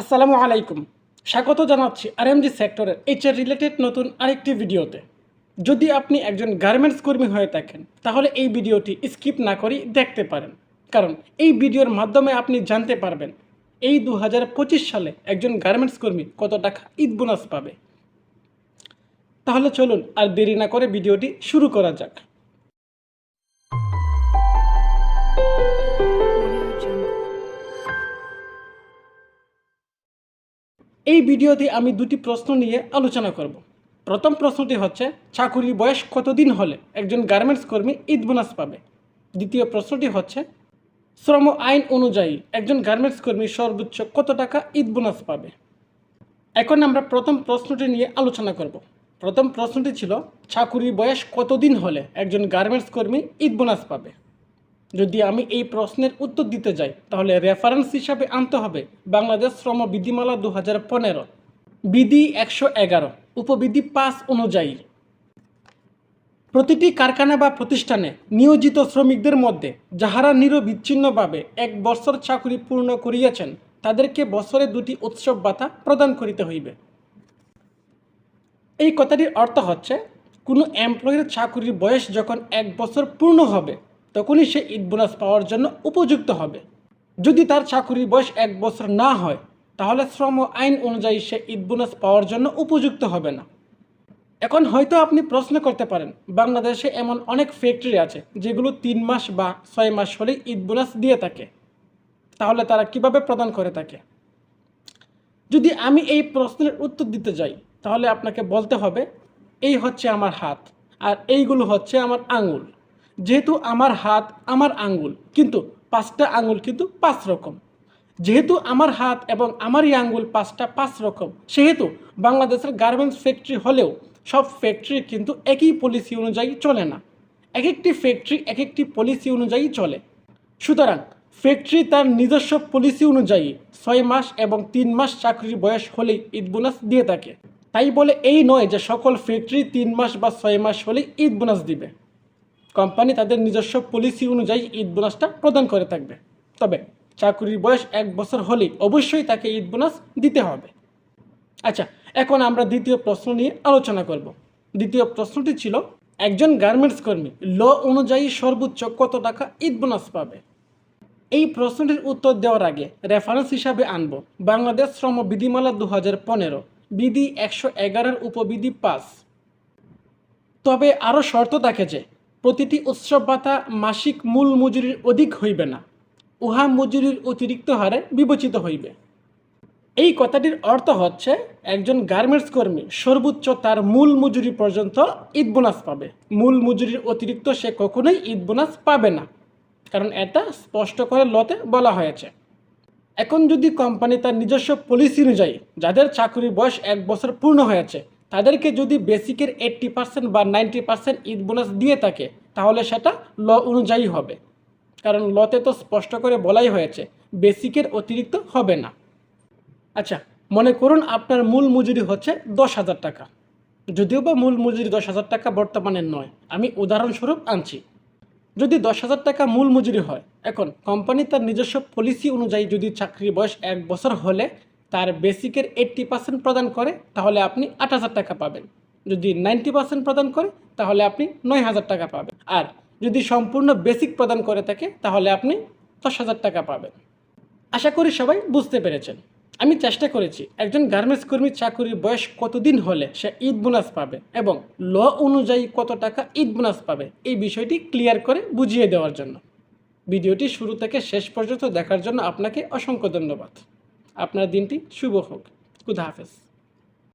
আসসালামু আলাইকুম। স্বাগত জানাচ্ছি আরএমজি সেক্টরের এইচআর রিলেটেড নতুন আরেকটি ভিডিওতে। যদি আপনি একজন গার্মেন্টস কর্মী হয়ে থাকেন, তাহলে এই ভিডিওটি স্কিপ না করেই দেখতে পারেন। কারণ এই ভিডিওর মাধ্যমে আপনি জানতে পারবেন, এই দু হাজার পঁচিশ সালে একজন গার্মেন্টস কর্মী কত টাকা ঈদ বোনাস পাবে। তাহলে চলুন আর দেরি না করে ভিডিওটি শুরু করা যাক। এই ভিডিওতে আমি দুটি প্রশ্ন নিয়ে আলোচনা করব। প্রথম প্রশ্নটি হচ্ছে, চাকুরির বয়স কতদিন হলে একজন গার্মেন্টস কর্মী ঈদ বোনাস পাবে? দ্বিতীয় প্রশ্নটি হচ্ছে, শ্রম আইন অনুযায়ী একজন গার্মেন্টস কর্মী সর্বোচ্চ কত টাকা ঈদ বোনাস পাবে? এখন আমরা প্রথম প্রশ্নটি নিয়ে আলোচনা করব। প্রথম প্রশ্নটি ছিল, চাকুরির বয়স কতদিন হলে একজন গার্মেন্টস কর্মী ঈদ বোনাস পাবে? যদি আমি এই প্রশ্নের উত্তর দিতে যাই, তাহলে রেফারেন্স হিসাবে আনতে হবে বাংলাদেশ শ্রম বিধিমালা দু হাজার পনেরো। বিধি একশো এগারো, উপবিধি পাঁচ অনুযায়ী। প্রতিটি কারখানা বা প্রতিষ্ঠানে নিয়োজিত শ্রমিকদের মধ্যে যাহারা নিরবিচ্ছিন্নভাবে এক বছর চাকরি পূর্ণ করিয়াছেন, তাদেরকে বছরে দুটি উৎসব ভাতা প্রদান করিতে হইবে। এই কথাটির অর্থ হচ্ছে, কোনো এমপ্লয়ির চাকরির বয়স যখন এক বছর পূর্ণ হবে তখনই সে ঈদ বোনাস পাওয়ার জন্য উপযুক্ত হবে। যদি তার চাকরির বয়স এক বছর না হয়, তাহলে শ্রম আইন অনুযায়ী সে ঈদ বোনাস পাওয়ার জন্য উপযুক্ত হবে না। এখন হয়তো আপনি প্রশ্ন করতে পারেন, বাংলাদেশে এমন অনেক ফ্যাক্টরি আছে যেগুলো তিন মাস বা ছয় মাস হলে ঈদ বোনাস দিয়ে থাকে। তাহলে তারা কীভাবে প্রদান করে থাকে যদি আমি এই প্রশ্নের উত্তর দিতে যাই, তাহলে আপনাকে বলতে হবে, এই হচ্ছে আমার হাত, আর এইগুলো হচ্ছে আমার আঙুল। যেহেতু আমার হাত, আমার আঙ্গুল, কিন্তু পাঁচটা আঙ্গুল কিন্তু পাঁচ রকম। যেহেতু আমার হাত এবং আমারই আঙ্গুল পাঁচটা পাঁচ রকম, সেহেতু বাংলাদেশের গার্মেন্টস ফ্যাক্টরি হলেও সব ফ্যাক্টরি কিন্তু একই পলিসি অনুযায়ী চলে না। এক একটি ফ্যাক্টরি এক একটি পলিসি অনুযায়ী চলে। সুতরাং ফ্যাক্টরি তার নিজস্ব পলিসি অনুযায়ী ছয় মাস এবং তিন মাস চাকরির বয়স হলেই ঈদ বোনাস দিয়ে থাকে। তাই বলে এই নয় যে সকল ফ্যাক্টরি তিন মাস বা ছয় মাস হলেই ঈদ বোনাস দিবে। কোম্পানি তাদের নিজস্ব পলিসি অনুযায়ী ঈদ বোনাসটা প্রদান করে থাকবে। তবে চাকুরির বয়স এক বছর হলেই অবশ্যই তাকে ঈদ বোনাস দিতে হবে। আচ্ছা এখন আমরা দ্বিতীয় প্রশ্ন নিয়ে আলোচনা করব। দ্বিতীয় প্রশ্নটি ছিল, একজন গার্মেন্টস কর্মী ল অনুযায়ী সর্বোচ্চ কত টাকা ঈদ বোনাস পাবে? এই প্রশ্নটির উত্তর দেওয়ার আগে রেফারেন্স হিসাবে আনব, বাংলাদেশ শ্রম বিধিমালা দু হাজার পনেরো, বিধি একশো এগারোর উপবিধি পাঁচ। তবে আরও শর্ত থাকে যে প্রতিটি উৎসব ভাতা মাসিক মূল মজুরির অধিক হইবে না, উহা মজুরির অতিরিক্ত হারে বিবেচিত হইবে। এই কথাটির অর্থ হচ্ছে, একজন গার্মেন্টস কর্মী সর্বোচ্চ তার মূল মজুরি পর্যন্ত ঈদ বোনাস পাবে। মূল মজুরির অতিরিক্ত সে কখনোই ঈদ বোনাস পাবে না, কারণ এটা স্পষ্ট করে লতে বলা হয়েছে। এখন যদি কোম্পানি তার নিজস্ব পলিসি অনুযায়ী, যাদের চাকরির বয়স এক বছর পূর্ণ হয়েছে তাদেরকে যদি বেসিকের এইট্টি পার্সেন্ট বা নাইনটি পার্সেন্ট ঈদ বোনাস দিয়ে থাকে, তাহলে সেটা ল অনুযায়ী হবে। কারণ লতে তো স্পষ্ট করে বলাই হয়েছে, বেসিকের অতিরিক্ত হবে না। আচ্ছা মনে করুন আপনার মূল মজুরি হচ্ছে দশ হাজার টাকা। যদিও বা মূল মজুরি দশ হাজার টাকা বর্তমানে নয়, আমি উদাহরণস্বরূপ আনছি। যদি দশ হাজার টাকা মূল মজুরি হয়, এখন কোম্পানি তার নিজস্ব পলিসি অনুযায়ী যদি চাকরির বয়স এক বছর হলে তার বেসিকের এইট্টি পার্সেন্ট প্রদান করে, তাহলে আপনি আট হাজার টাকা পাবেন। যদি নাইনটি পার্সেন্ট প্রদান করে, তাহলে আপনি নয় হাজার টাকা পাবেন। আর যদি সম্পূর্ণ বেসিক প্রদান করে থাকে, তাহলে আপনি দশ হাজার টাকা পাবেন। আশা করি সবাই বুঝতে পেরেছেন। আমি চেষ্টা করেছি, একজন গার্মেন্টস কর্মীর চাকরির বয়স কতদিন হলে সে ঈদ বোনাস পাবে এবং ল অনুযায়ী কত টাকা ঈদ বোনাস পাবে, এই বিষয়টি ক্লিয়ার করে বুঝিয়ে দেওয়ার জন্য। ভিডিওটি শুরু থেকে শেষ পর্যন্ত দেখার জন্য আপনাকে অসংখ্য ধন্যবাদ। আপনার দিনটি শুভ হোক। খুদা হাফেজ।